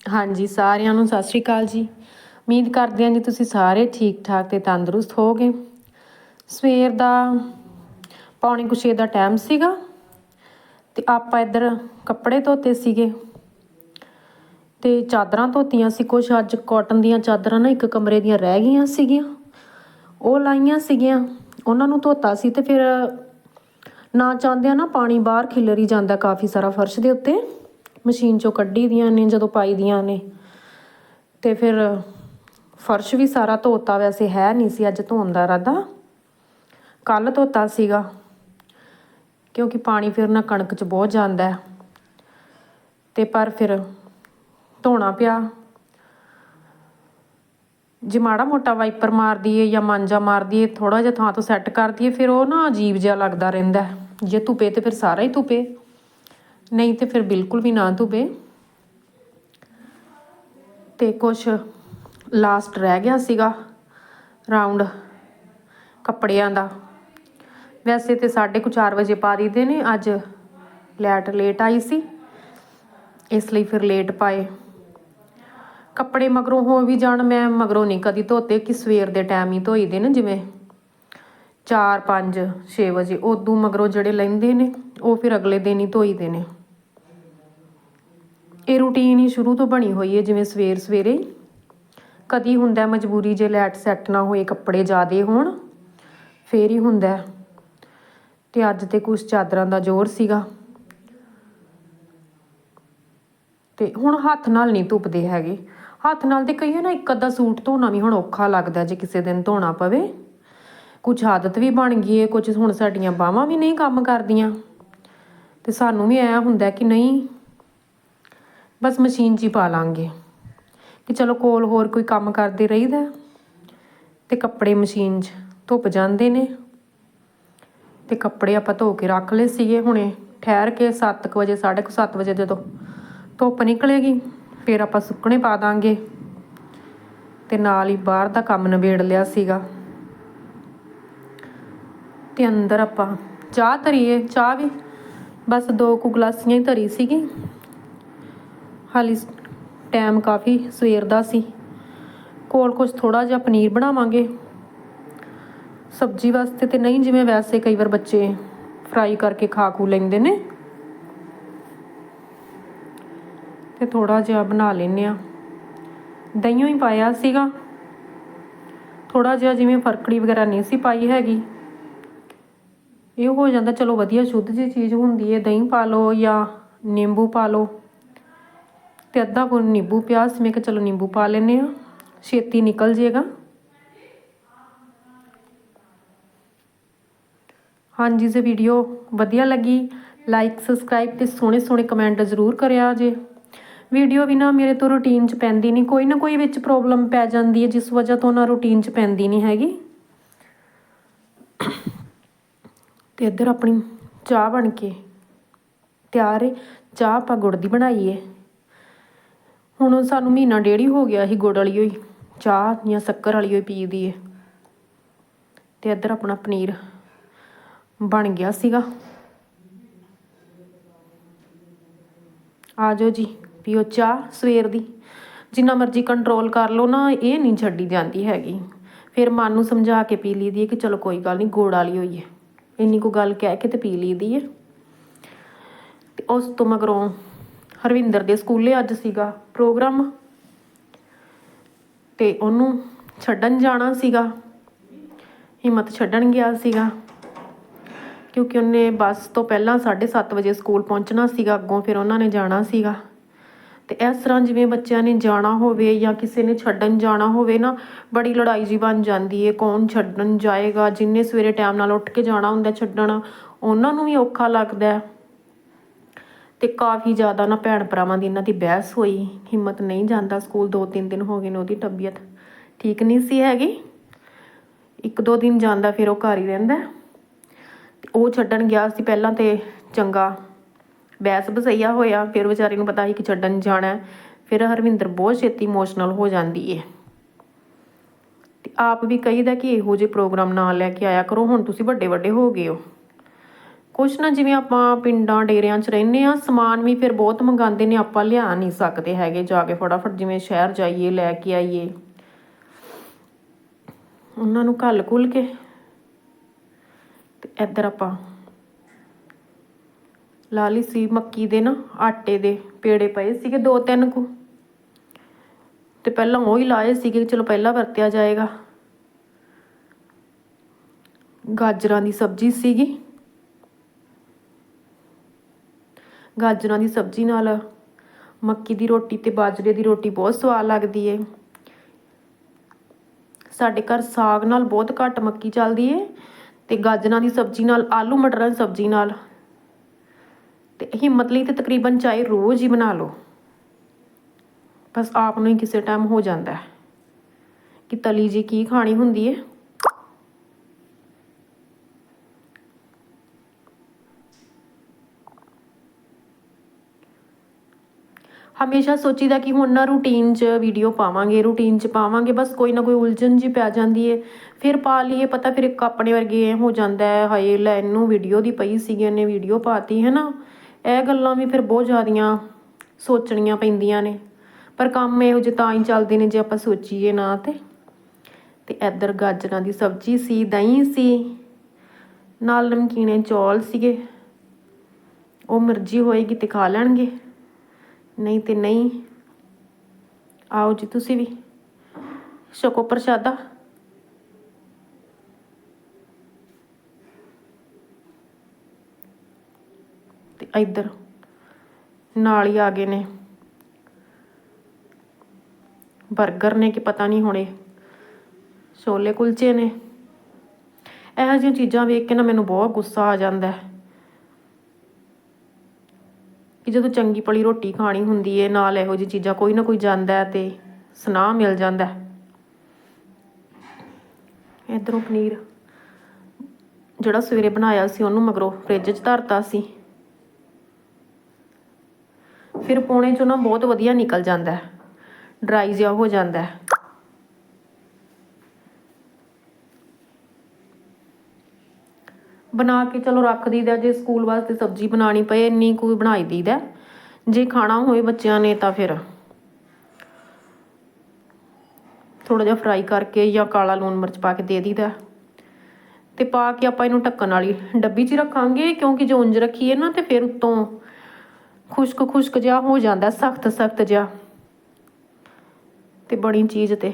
ਹਾਂਜੀ, ਸਾਰਿਆਂ ਨੂੰ ਸਤਿ ਸ਼੍ਰੀ ਅਕਾਲ ਜੀ। ਉਮੀਦ ਕਰਦੇ ਹਾਂ ਜੀ ਤੁਸੀਂ ਸਾਰੇ ਠੀਕ ਠਾਕ ਤੇ ਤੰਦਰੁਸਤ ਹੋਗੇ ਸਵੇਰ ਦਾ ਪੌਣੇ ਕੁ ਛੇ ਦਾ ਟਾਈਮ ਸੀਗਾ ਤੇ ਆਪਾਂ ਇੱਧਰ ਕੱਪੜੇ ਧੋਤੇ ਸੀਗੇ ਤੇ ਚਾਦਰਾਂ ਧੋਤੀਆਂ ਸੀ। ਕੁਛ ਅੱਜ ਕਾਟਨ ਦੀਆਂ ਚਾਦਰਾਂ ਨਾ ਇੱਕ ਕਮਰੇ ਦੀਆਂ ਰਹਿ ਗਈਆਂ ਸੀਗੀਆਂ। ਉਹ ਲਾਈਆਂ ਸੀਗੀਆਂ, ਉਹਨਾਂ ਨੂੰ ਧੋਤਾ ਸੀ ਤੇ ਫਿਰ ਨਾ ਚਾਹੁੰਦਿਆਂ ਨਾ ਪਾਣੀ ਬਾਹਰ ਖਿਲਰੀ ਜਾਂਦਾ ਕਾਫੀ ਸਾਰਾ ਫਰਸ਼ ਦੇ ਉੱਤੇ। ਮਸ਼ੀਨ ਚੋਂ ਕੱਢੀ ਦੀਆਂ ਨੇ, ਜਦੋਂ ਪਾਈ ਦੀਆਂ ਨੇ। ਤੇ ਫਿਰ ਫਰਸ਼ ਵੀ ਸਾਰਾ ਧੋਤਾ ਵੈਸੇ ਹੈ ਨਹੀਂ ਸੀ, ਅੱਜ ਧੋਣ ਦਾ ਇਰਾਦਾ। ਕੱਲ ਧੋਤਾ ਸੀਗਾ, ਕਿਉਂਕਿ ਪਾਣੀ ਫਿਰ ਨਾ ਕਣਕ 'ਚ ਬਹੁਤ ਜਾਂਦਾ ਤੇ ਪਰ ਫਿਰ ਧੋਣਾ ਪਿਆ। ਜੇ ਮਾੜਾ ਮੋਟਾ ਵਾਈਪਰ ਮਾਰ ਦਈਏ ਜਾਂ ਮਾਂਜਾ ਮਾਰ ਦਈਏ ਥੋੜਾ ਜਿਹਾ ਥਾਂ ਤੋਂ ਸੈੱਟ ਕਰ ਦਈਏ, ਫਿਰ ਉਹ ਨਾ ਅਜੀਬ ਜਿਹਾ ਲੱਗਦਾ ਰਹਿੰਦਾ ਜੇ ਧੁੱਪੇ ਤੇ ਫਿਰ ਸਾਰਾ ਹੀ ਧੁੱਪੇ। ਨਹੀਂ ਤੇ ਫਿਰ ਬਿਲਕੁਲ ਵੀ ਨਾ ਧੁਬੇ। ਤੇ ਕੁਛ ਲਾਸਟ ਰਹਿ ਗਿਆ ਸੀਗਾ ਰਾਉਂਡ ਕੱਪੜਿਆਂ ਦਾ। ਵੈਸੇ ਤੇ 4:30 ਵਜੇ ਪਾ ਦਈਦੇ ਨੇ, ਅੱਜ ਲੈਟ ਲੇਟ ਆਈ ਸੀ, ਇਸ ਲਈ ਫਿਰ ਲੇਟ ਪਾਏ। ਕੱਪੜੇ ਮਗਰੋਂ ਹੋ ਵੀ ਜਾਣ, ਮੈਂ ਮਗਰੋਂ ਨਹੀਂ ਕਦੀ ਧੋਤੇ ਕਿ ਸਵੇਰ ਦੇ ਟਾਈਮ ਹੀ ਧੋਈ ਦੇ ਨੇ, ਜਿਵੇਂ 4 5 6 ਵਜੇ। ਉਦੋਂ ਮਗਰੋਂ ਜਿਹੜੇ ਲੈਂਦੇ ਨੇ, ਉਹ ਫਿਰ ਅਗਲੇ ਦਿਨ ਹੀ ਧੋਈਦੇ ਨੇ। ਇਹ ਰੂਟੀਨ ਹੀ ਸ਼ੁਰੂ ਤੋਂ ਬਣੀ ਹੋਈ ਹੈ, ਜਿਵੇਂ ਸਵੇਰ ਸਵੇਰੇ। ਕਦੀ ਹੁੰਦਾ ਮਜਬੂਰੀ ਜੇ ਲੈਟ ਸੈੱਟ ਨਾ ਹੋਏ, ਕੱਪੜੇ ਜ਼ਿਆਦੇ ਹੋਣ, ਫੇਰ ਹੀ ਹੁੰਦਾ ਤੇ ਅੱਜ ਤੇ ਕੁਝ ਚਾਦਰਾਂ ਦਾ ਜ਼ੋਰ ਸੀਗਾ। ਤੇ ਹੁਣ ਹੱਥ ਨਾਲ ਨਹੀਂ ਧੁੱਪਦੇ ਹੈਗੇ। ਹੱਥ ਨਾਲ ਤੇ ਕਈਆਂ ਨਾ ਇੱਕ ਅੱਧਾ ਸੂਟ ਧੋਣਾ ਵੀ ਹੁਣ ਔਖਾ ਲੱਗਦਾ, ਜੇ ਕਿਸੇ ਦਿਨ ਧੋਣਾ ਪਵੇ। ਕੁਝ ਆਦਤ ਵੀ ਬਣ ਗਈ ਏ ਕੁਝ ਹੁਣ ਸਾਡੀਆਂ ਬਾਹਾਂ ਵੀ ਨਹੀਂ ਕੰਮ ਕਰਦੀਆਂ। ਤੇ ਸਾਨੂੰ ਵੀ ਐ ਹੁੰਦਾ ਕਿ ਨਹੀਂ ਬਸ ਮਸ਼ੀਨ 'ਚ ਹੀ ਪਾ ਲਾਂਗੇ। ਕਿ ਚਲੋ ਕੋਲ ਹੋਰ ਕੋਈ ਕੰਮ ਕਰਦੇ ਰਹੀਦਾ ਤੇ ਕੱਪੜੇ ਮਸ਼ੀਨ 'ਚ ਧੁੱਪ ਜਾਂਦੇ ਨੇ। ਤੇ ਕੱਪੜੇ ਆਪਾਂ ਧੋ ਕੇ ਰੱਖ ਲਏ ਸੀਗੇ ਹੁਣੇ। ਠਹਿਰ ਕੇ 7 ਵਜੇ 7:30 ਵਜੇ ਜਦੋਂ ਧੁੱਪ ਨਿਕਲੇਗੀ, ਫਿਰ ਆਪਾਂ ਸੁੱਕਣੇ ਪਾ ਦਾਂਗੇ। ਤੇ ਨਾਲ ਹੀ ਬਾਹਰ ਦਾ ਕੰਮ ਨਿਬੇੜ ਲਿਆ ਸੀਗਾ। ਤੇ ਅੰਦਰ ਆਪਾਂ ਚਾਹ ਧਰੀਏ, ਚਾਹ ਵੀ ਬਸ ਦੋ ਕੁ ਗਲਾਸੀਆਂ ਹੀ ਧਰੀ ਸੀਗੀ। ਹਾਲੀ ਟਾਈਮ ਕਾਫੀ ਸਵੇਰ ਦਾ ਸੀ। ਕੋਲ ਕੁਝ ਥੋੜਾ ਜਿਹਾ ਪਨੀਰ ਬਣਾਵਾਂਗੇ। ਸਬਜ਼ੀ ਵਾਸਤੇ ਤੇ ਨਹੀਂ ਜਿਵੇਂ ਵੈਸੇ ਕਈ ਵਾਰ ਬੱਚੇ ਫਰਾਈ ਕਰਕੇ ਖਾ ਖੂ ਲੈਂਦੇ ਨੇ। ਤੇ ਥੋੜਾ ਜਿਹਾ ਬਣਾ ਲੈਨੇ ਆ ਦਹੀਂਓ ਹੀ ਪਾਇਆ ਸੀਗਾ। ਥੋੜਾ ਜਿਹਾ ਜਿਵੇਂ ਫਰਕੜੀ ਵਗੈਰਾ ਨਹੀਂ ਸੀ ਪਾਈ ਹੈਗੀ। ਇਹ ਹੋ ਜਾਂਦਾ ਚਲੋ ਵਧੀਆ ਸ਼ੁੱਧ ਜੀ ਚੀਜ਼ ਹੁੰਦੀ ਹੈ। ਦਹੀਂ ਪਾ ਲਓ ਜਾਂ ਨਿੰਬੂ ਪਾ ਲਓ। ਅਤੇ ਅੱਧਾ ਕੁ ਨਿੰਬੂ ਪਿਆ ਸੀ, ਮੈਂ ਕਿਹਾ ਚਲੋ ਨਿੰਬੂ ਪਾ ਲੈਂਦੇ ਹਾਂ। ਛੇਤੀ ਨਿਕਲ ਜੇਗਾ। ਹਾਂਜੀ, ਜੇ ਵੀਡੀਓ ਵਧੀਆ ਲੱਗੀ ਲਾਈਕ ਸਬਸਕ੍ਰਾਈਬ ਤੇ ਸੋਹਣੇ ਸੋਹਣੇ ਕਮੈਂਟ ਜ਼ਰੂਰ ਕਰਿਆ ਜੇ। ਵੀਡੀਓ ਵੀ ਨਾ ਮੇਰੇ ਤੋਂ ਰੂਟੀਨ 'ਚ ਪੈਂਦੀ ਨਹੀਂ, ਕੋਈ ਨਾ ਕੋਈ ਵਿੱਚ ਪ੍ਰੋਬਲਮ ਪੈ ਜਾਂਦੀ ਹੈ, ਜਿਸ ਵਜ੍ਹਾ ਤੋਂ ਨਾ ਰੂਟੀਨ 'ਚ ਪੈਂਦੀ ਨਹੀਂ ਹੈਗੀ। ਤੇ ਇੱਧਰ ਆਪਣੀ ਚਾਹ ਬਣ ਕੇ ਤਿਆਰ ਹੈ। ਚਾਹ ਆਪਾਂ ਗੁੜ ਦੀ ਬਣਾਈ ਹੈ। ਹੁਣ ਸਾਨੂੰ ਮਹੀਨਾ ਡੇਢ ਹੀ ਹੋ ਗਿਆ ਸੀ ਗੁੜ ਵਾਲੀ ਹੋਈ, ਚਾਹ ਜਾਂ ਸ਼ੱਕਰ ਵਾਲੀ ਹੋਈ ਪੀਦੀ ਹੈ ਤੇ ਇੱਧਰ ਆਪਣਾ ਪਨੀਰ ਬਣ ਗਿਆ ਸੀਗਾ। ਆ ਜਾਓ ਜੀ, ਪੀਓ ਚਾਹ ਸਵੇਰ ਦੀ। ਜਿੰਨਾ ਮਰਜ਼ੀ ਕੰਟਰੋਲ ਕਰ ਲਓ ਨਾ, ਇਹ ਨਹੀਂ ਛੱਡੀ ਜਾਂਦੀ ਹੈਗੀ। ਫਿਰ ਮਨ ਨੂੰ ਸਮਝਾ ਕੇ ਪੀ ਲਈਦੀ ਹੈ ਕਿ ਚਲੋ ਕੋਈ ਗੱਲ ਨਹੀਂ, ਗੋੜ ਵਾਲੀ ਹੋਈ ਹੈ। ਇੰਨੀ ਕੋ ਗੱਲ ਕਹਿ ਕੇ ਤੇ ਪੀ ਲਈਦੀ ਹੈ। ਤੇ ਉਸ ਤੋਂ ਮਗਰੋਂ ਹਰਵਿੰਦਰ ਦੇ ਸਕੂਲੇ ਅੱਜ ਸੀਗਾ ਪ੍ਰੋਗਰਾਮ। ਤੇ ਉਹਨੂੰ ਛੱਡਣ ਜਾਣਾ ਸੀਗਾ। ਹਿੰਮਤ ਛੱਡਣ ਗਿਆ ਸੀਗਾ। ਕਿਉਂਕਿ ਉਹਨੇ ਬੱਸ ਤੋਂ ਪਹਿਲਾਂ 7:30 ਵਜੇ ਸਕੂਲ ਪਹੁੰਚਣਾ ਸੀਗਾ, ਅੱਗੋਂ ਫਿਰ ਉਹਨਾਂ ਨੇ ਜਾਣਾ ਸੀਗਾ। ਤੇ ਇਸ ਤਰ੍ਹਾਂ ਜਿਵੇਂ ਬੱਚਿਆਂ ਨੇ ਜਾਣਾ ਹੋਵੇ ਜਾਂ ਕਿਸੇ ਨੇ ਛੱਡਣ ਜਾਣਾ ਹੋਵੇ ਨਾ, ਬੜੀ ਲੜਾਈ ਜੀ ਬਣ ਜਾਂਦੀ ਹੈ ਕੌਣ ਛੱਡਣ ਜਾਏਗਾ? ਜਿੰਨੇ ਸਵੇਰੇ ਟਾਈਮ ਨਾਲ ਉੱਠ ਕੇ ਜਾਣਾ ਹੁੰਦਾ ਛੱਡਣ, ਉਹਨਾਂ ਨੂੰ ਵੀ ਔਖਾ ਲੱਗਦਾ। ਤੇ ਕਾਫੀ ਜ਼ਿਆਦਾ ਨਾ ਭੈਣ ਭਰਾਵਾਂ ਦੀ ਇਹਨਾਂ ਦੀ ਬਹਿਸ ਹੋਈ। ਹਿੰਮਤ ਨਹੀਂ ਜਾਂਦਾ ਸਕੂਲ ਦੋ ਤਿੰਨ ਦਿਨ ਹੋ ਗਏ ਨੇ ਉਹਦੀ ਤਬੀਅਤ ਠੀਕ ਨਹੀਂ ਸੀ ਹੈਗੀ। ਇੱਕ ਦੋ ਦਿਨ ਜਾਂਦਾ ਫਿਰ ਉਹ ਘਰ ਹੀ ਰਹਿੰਦਾ। ਤੇ ਉਹ ਛੱਡਣ ਗਿਆ ਸੀ ਪਹਿਲਾਂ ਤੇ ਚੰਗਾ ਬੈਸ ਬਸਈਆ ਹੋਇਆ। ਫਿਰ ਵਿਚਾਰੀ ਨੂੰ ਪਤਾ ਸੀ ਕਿ ਛੱਡਣ ਜਾਣਾ ਫਿਰ ਹਰਵਿੰਦਰ ਬਹੁਤ ਛੇਤੀ ਇਮੋਸ਼ਨਲ ਹੋ ਜਾਂਦੀ ਹੈ ਤੇ ਆਪ ਵੀ ਕਹੀਦਾ ਕਿ ਇਹੋ ਜਿਹੇ ਪ੍ਰੋਗਰਾਮ ਨਾ ਲੈ ਕੇ ਆਇਆ ਕਰੋ। ਹੁਣ ਤੁਸੀਂ ਵੱਡੇ ਵੱਡੇ ਹੋ ਗਏ ਹੋ। ਕੁਛ ਨਾ ਜਿਵੇਂ ਆਪਾਂ ਪਿੰਡਾਂ, ਡੇਰਿਆਂ 'ਚ ਰਹਿੰਦੇ ਆ ਸਮਾਨ ਵੀ ਫਿਰ ਬਹੁਤ ਮੰਗਾਉਂਦੇ ਨੇ, ਆਪਾਂ ਲਿਆ ਨਹੀਂ ਸਕਦੇ ਹੈਗੇ ਜਾ ਕੇ ਫਟਾਫਟ, ਜਿਵੇਂ ਸ਼ਹਿਰ ਜਾਈਏ, ਲੈ ਕੇ ਆਈਏ। ਉਹਨਾਂ ਨੂੰ ਘੱਲ ਘੁਲ ਕੇ ਤੇ ਇੱਧਰ ਆਪਾਂ ਲਾ ਲਈ ਸੀ ਮੱਕੀ ਦੇ ਨਾ, ਆਟੇ ਦੇ ਪੇੜੇ ਪਏ ਸੀਗੇ ਦੋ ਤਿੰਨ ਕੁ। ਤੇ ਪਹਿਲਾਂ ਉਹ ਹੀ ਲਾਏ ਸੀਗੇ ਚਲੋ ਪਹਿਲਾਂ ਵਰਤਿਆ ਜਾਏਗਾ। ਗਾਜਰਾਂ ਦੀ ਸਬਜ਼ੀ ਸੀਗੀ। ਗਾਜਰਾਂ ਦੀ ਸਬਜ਼ੀ ਨਾਲ। ਮੱਕੀ ਦੀ ਰੋਟੀ ਤੇ ਬਾਜਰੇ ਦੀ ਰੋਟੀ ਬਹੁਤ ਸਵਾਦ ਲੱਗਦੀ ਏ। ਸਾਡੇ ਘਰ ਸਾਗ ਨਾਲ ਬਹੁਤ ਘੱਟ ਮੱਕੀ ਚੱਲਦੀ ਏ ਤੇ ਗਾਜਰਾਂ ਦੀ ਸਬਜ਼ੀ ਨਾਲ, ਆਲੂ ਮਟਰਾਂ ਦੀ ਸਬਜ਼ੀ ਨਾਲ। ਤੇ ਹਿੰਮਤ ਲਈ ਤੇ ਤਕਰੀਬਨ ਚਾਹੇ ਰੋਜ਼ ਹੀ ਬਣਾ ਲਓ। ਬਸ ਆਪ ਨੂੰ ਹੀ ਕਿਸੇ ਟਾਈਮ ਹੋ ਜਾਂਦਾ ਹੈ ਕਿ ਤਲੀ ਜੀ ਕੀ ਖਾਣੀ ਹੁੰਦੀ ਏ। ਹਮੇਸ਼ਾ ਸੋਚੀਦਾ ਕਿ ਹੁਣ ਨਾ ਰੂਟੀਨ 'ਚ ਵੀਡੀਓ ਪਾਵਾਂਗੇ ਰੂਟੀਨ 'ਚ ਪਾਵਾਂਗੇ, ਬਸ ਕੋਈ ਨਾ ਕੋਈ ਉਲਝਣ ਜੀ ਪੈ ਜਾਂਦੀ ਏ। ਫਿਰ ਪਾ ਲਈਏ, ਪਤਾ ਫਿਰ ਇੱਕ ਆਪਣੇ ਵਰਗੇ ਐਂ ਹੋ ਜਾਂਦਾ ਹੈ, ਹਾਏ ਲੈ ਇਹਨੂੰ ਵੀਡੀਓ ਦੀ ਪਈ ਸੀਗੀ, ਇਹਨੇ ਵੀਡੀਓ ਪਾਤੀ ਹੈ ਨਾ ਇਹ ਗੱਲਾਂ ਵੀ ਫਿਰ ਬਹੁਤ ਜ਼ਿਆਦੀਆਂ ਸੋਚਣੀਆਂ ਪੈਂਦੀਆਂ ਨੇ। ਪਰ ਕੰਮ ਇਹੋ ਜਿਹੇ ਤਾਂ ਹੀ ਚੱਲਦੇ ਨੇ ਜੇ ਆਪਾਂ ਸੋਚੀਏ ਨਾ ਤੇ। ਤੇ ਇੱਧਰ ਗਾਜਰਾਂ ਦੀ ਸਬਜ਼ੀ ਸੀ, ਦਹੀਂ ਸੀ, ਨਾਲ ਨਮਕੀਨੇ ਚੌਲ ਸੀਗੇ। ਉਹ ਮਰਜ਼ੀ ਹੋਏਗੀ ਤੇ ਖਾ ਲੈਣਗੇ। ਨਹੀਂ ਤੇ ਨਹੀਂ। ਆਓ ਜੀ ਤੁਸੀਂ ਵੀ। ਛਕੋ ਪ੍ਰਸ਼ਾਦਾ। ਤੇ ਇੱਧਰ ਨਾਲ ਹੀ ਆ ਗਏ ਨੇ। 버ਗਰ ਨੇ ਕਿ ਪਤਾ ਨਹੀਂ ਹੁਣੇ। ਛੋਲੇ ਕੁਲਚੇ ਨੇ। ਇਹੋ ਜਿਹੀਆਂ ਚੀਜ਼ਾਂ ਵੇਖ ਕੇ ਨਾ ਮੈਨੂੰ ਬਹੁਤ ਗੁੱਸਾ ਆ ਜਾਂਦਾ ਹੈ। ਕਿ ਜਦੋਂ ਚੰਗੀ ਭਲੀ ਰੋਟੀ ਖਾਣੀ ਹੁੰਦੀ ਏ, ਨਾਲ ਇਹੋ ਜਿਹੀ ਚੀਜ਼ਾਂ ਕੋਈ ਨਾ ਕੋਈ ਜਾਂਦਾ ਤੇ ਸੁਨਾਹ ਮਿਲ ਜਾਂਦਾ ਹੈ ਇਧਰੋਂ ਪਨੀਰ ਜਿਹੜਾ ਸਵੇਰੇ ਬਣਾਇਆ ਸੀ, ਉਹਨੂੰ ਮਗਰੋਂ ਫ੍ਰਿਜ 'ਚ ਧਰਤਾ ਸੀ। ਫਿਰ ਪੌਣੇ 'ਚੋਂ ਨਾ ਬਹੁਤ ਵਧੀਆ ਨਿਕਲ ਜਾਂਦਾ ਡਰਾਈ ਜਿਹਾ ਹੋ ਜਾਂਦਾ ਬਣਾ ਕੇ ਚਲੋ ਰੱਖ ਦਈਦਾ ਜੇ ਸਕੂਲ ਵਾਸਤੇ ਸਬਜ਼ੀ ਬਣਾਣੀ ਪਏ, ਇੰਨੀ ਕੋਈ ਬਣਾਈ ਦਈਦਾ ਜੇ ਖਾਣਾ ਹੋਏ ਬੱਚਿਆਂ ਨੇ ਤਾਂ ਫਿਰ ਥੋੜਾ ਜਿਹਾ ਫਰਾਈ ਕਰਕੇ ਜਾਂ ਕਾਲਾ ਲੂਣ ਮਿਰਚ ਪਾ ਕੇ ਦੇ ਦਈਦਾ ਤੇ ਪਾ ਕੇ ਆਪਾਂ ਇਹਨੂੰ ਢੱਕਣ ਵਾਲੀ ਡੱਬੀ 'ਚ ਰੱਖਾਂਗੇ, ਕਿਉਂਕਿ ਜੋ ਉਂਝ ਰੱਖੀਏ ਨਾ ਤੇ ਫਿਰ ਉੱਤੋਂ ਖੁਸ਼ਕ ਖੁਸ਼ਕ ਜਿਹਾ ਹੋ ਜਾਂਦਾ ਸਖਤ ਸਖਤ ਜਿਹਾ। ਤੇ ਬਣੀ ਚੀਜ਼ ਤੇ।